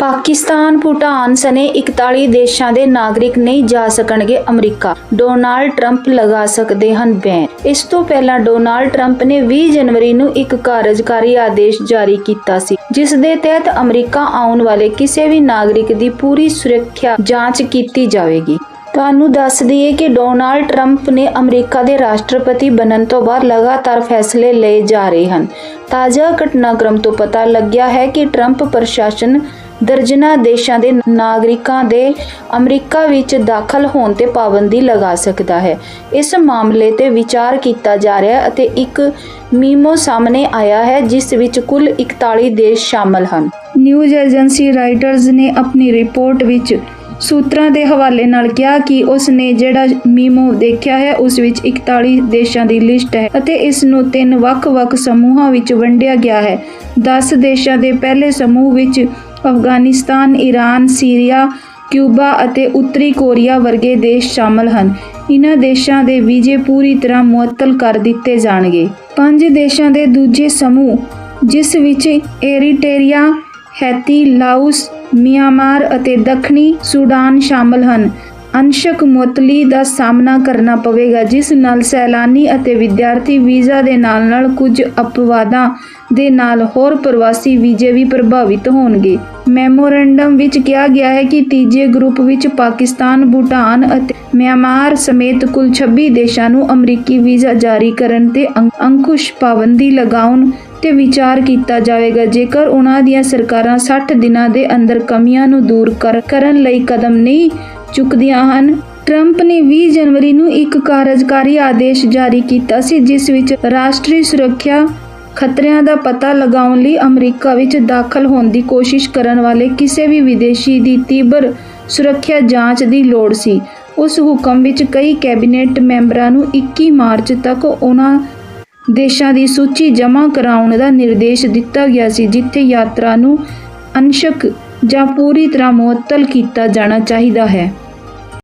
ਪਾਕਿਸਤਾਨ, ਭੂਟਾਨ ਸਣੇ 41 ਦੇਸ਼ਾਂ ਦੇ ਨਾਗਰਿਕ ਨਹੀਂ ਜਾ ਸਕਣਗੇ ਅਮਰੀਕਾ। ਡੋਨਾਲਡ ਟਰੰਪ ਲਗਾ ਸਕਦੇ ਹਨ ਬੈਨ। ਇਸ ਤੋਂ ਪਹਿਲਾਂ ਡੋਨਾਲਡ ਟਰੰਪ ਨੇ 20 ਜਨਵਰੀ ਨੂੰ ਇੱਕ ਕਾਰਜਕਾਰੀ ਆਦੇਸ਼ ਜਾਰੀ ਕੀਤਾ ਸੀ, ਜਿਸ ਦੇ ਤਹਿਤ ਅਮਰੀਕਾ ਆਉਣ ਵਾਲੇ ਕਿਸੇ ਵੀ ਨਾਗਰਿਕ ਦੀ ਪੂਰੀ ਸੁਰੱਖਿਆ ਜਾਂਚ ਕੀਤੀ ਜਾਵੇਗੀ। ਤੁਹਾਨੂੰ ਦੱਸ ਦਈਏ ਕਿ ਡੋਨਾਲਡ ਟਰੰਪ ਨੇ ਅਮਰੀਕਾ ਦੇ ਰਾਸ਼ਟਰਪਤੀ ਬਣਨ ਤੋਂ ਬਾਅਦ ਲਗਾਤਾਰ ਫੈਸਲੇ ਲਏ ਜਾ ਰਹੇ ਹਨ। ਤਾਜ਼ਾ ਘਟਨਾਕ੍ਰਮ ਤੋਂ ਪਤਾ ਲੱਗਿਆ ਹੈ ਕਿ ਟਰੰਪ ਪ੍ਰਸ਼ਾਸਨ ਦਰਜਨਾਂ ਦੇਸ਼ਾਂ ਦੇ ਨਾਗਰਿਕਾਂ ਦੇ ਅਮਰੀਕਾ ਵਿੱਚ ਦਾਖਲ ਹੋਣ ਤੇ ਪਾਬੰਦੀ ਲਗਾ ਸਕਦਾ ਹੈ। ਇਸ ਮਾਮਲੇ ਤੇ ਵਿਚਾਰ ਕੀਤਾ ਜਾ ਰਿਹਾ ਹੈ ਅਤੇ ਇੱਕ ਮੀਮੋ ਸਾਹਮਣੇ ਆਇਆ ਹੈ, ਜਿਸ ਵਿੱਚ ਕੁੱਲ 41 ਦੇਸ਼ ਸ਼ਾਮਲ ਹਨ। ਨਿਊਜ਼ ਏਜੰਸੀ ਰਾਈਟਰਸ ਨੇ ਆਪਣੀ ਰਿਪੋਰਟ ਵਿੱਚ ਸੂਤਰਾਂ ਦੇ ਹਵਾਲੇ ਨਾਲ ਕਿਹਾ ਕਿ ਉਸ ਨੇ ਜਿਹੜਾ ਮੀਮੋ ਦੇਖਿਆ ਹੈ, ਉਸ ਵਿੱਚ 41 ਦੇਸ਼ਾਂ ਦੀ ਲਿਸਟ ਹੈ ਅਤੇ ਇਸ ਨੂੰ ਤਿੰਨ ਵੱਖ-ਵੱਖ ਸਮੂਹਾਂ ਵਿੱਚ ਵੰਡਿਆ ਗਿਆ ਹੈ। 10 ਦੇਸ਼ਾਂ ਦੇ ਪਹਿਲੇ ਸਮੂਹ ਵਿੱਚ ਅਫਗਾਨਿਸਤਾਨ, ਈਰਾਨ, ਸੀਰੀਆ, ਕਿਊਬਾ ਅਤੇ ਉੱਤਰੀ ਕੋਰੀਆ ਵਰਗੇ ਦੇਸ਼ ਸ਼ਾਮਲ ਹਨ। ਇਨ੍ਹਾਂ ਦੇਸ਼ਾਂ ਦੇ ਵੀਜ਼ੇ ਪੂਰੀ ਤਰ੍ਹਾਂ ਮੁਅੱਤਲ ਕਰ ਦਿੱਤੇ ਜਾਣਗੇ। ਪੰਜ ਦੇਸ਼ਾਂ ਦੇ ਦੂਜੇ ਸਮੂਹ ਜਿਸ ਵਿੱਚ ਏਰੀਟੇਰੀਆ, ਹੈਤੀ, ਲਾਓਸ, ਮਿਆਂਮਾਰ ਅਤੇ ਦੱਖਣੀ ਸੂਡਾਨ ਸ਼ਾਮਲ ਹਨ ਅੰਸ਼ਕ ਮੁਅੱਤਲੀ ਦਾ ਸਾਹਮਣਾ ਕਰਨਾ ਪਵੇਗਾ ਜਿਸ ਨਾਲ ਸੈਲਾਨੀ ਅਤੇ ਵਿਦਿਆਰਥੀ ਵੀਜ਼ਾ ਦੇ ਨਾਲ-ਨਾਲ ਕੁਝ ਅਪਵਾਦਾਂ ਦੇ ਨਾਲ ਹੋਰ ਪ੍ਰਵਾਸੀ ਵੀਜ਼ੇ ਵੀ ਪ੍ਰਭਾਵਿਤ ਹੋਣਗੇ। ਮੈਮੋਰੰਡਮ ਵਿੱਚ ਕਿਹਾ ਗਿਆ ਹੈ ਕਿ ਤੀਜੇ ਗਰੁੱਪ ਵਿੱਚ ਪਾਕਿਸਤਾਨ, ਭੂਟਾਨ ਅਤੇ ਮਿਆਂਮਾਰ ਸਮੇਤ ਕੁੱਲ 26 ਦੇਸ਼ਾਂ ਨੂੰ ਅਮਰੀਕੀ ਵੀਜ਼ਾ ਜਾਰੀ ਕਰਨ ਤੇ ਅੰਕ- ਅੰਕੁਸ਼ ਪਾਬੰਦੀ ਲਗਾਉਣ ਤੇ ਵਿਚਾਰ ਕੀਤਾ ਜਾਵੇਗਾ। ਜੇਕਰ ਉਹਨਾਂ ਦੀਆਂ ਸਰਕਾਰਾਂ 60 ਦਿਨਾਂ ਦੇ ਅੰਦਰ ਕਮੀਆਂ ਨੂੰ ਦੂਰ ਕਰ- ਕਰਨ ਲਈ ਕਦਮ ਨਹੀਂ ਚੁੱਕਦੀਆਂ ਹਨ। ਟਰੰਪ ਨੇ 20 ਜਨਵਰੀ ਨੂੰ ਇੱਕ ਕਾਰਜਕਾਰੀ ਆਦੇਸ਼ ਜਾਰੀ ਕੀਤਾ ਸੀ, ਜਿਸ ਵਿੱਚ ਰਾਸ਼ਟਰੀ ਸੁਰੱਖਿਆ ਖਤਰਿਆਂ ਦਾ ਪਤਾ ਲਗਾਉਣ ਲਈ ਅਮਰੀਕਾ ਵਿੱਚ ਦਾਖਲ ਹੋਣ ਦੀ ਕੋਸ਼ਿਸ਼ ਕਰਨ ਵਾਲੇ ਕਿਸੇ ਵੀ ਵਿਦੇਸ਼ੀ ਦੀ ਤੀਬਰ ਸੁਰੱਖਿਆ ਜਾਂਚ ਦੀ ਲੋੜ ਸੀ। ਉਸ ਹੁਕਮ ਵਿੱਚ ਕਈ ਕੈਬਨਿਟ ਮੈਂਬਰਾਂ ਨੂੰ 21 ਮਾਰਚ ਤੱਕ ਉਹਨਾਂ ਦੇਸ਼ਾਂ ਦੀ ਸੂਚੀ ਜਮ੍ਹਾਂ ਕਰਾਉਣ ਦਾ ਨਿਰਦੇਸ਼ ਦਿੱਤਾ ਗਿਆ ਸੀ, ਜਿੱਥੇ ਯਾਤਰਾ ਨੂੰ ਅੰਸ਼ਕ ਜਾਂ ਪੂਰੀ ਤਰ੍ਹਾਂ ਮੁਅੱਤਲ ਕੀਤਾ ਜਾਣਾ ਚਾਹੀਦਾ ਹੈ।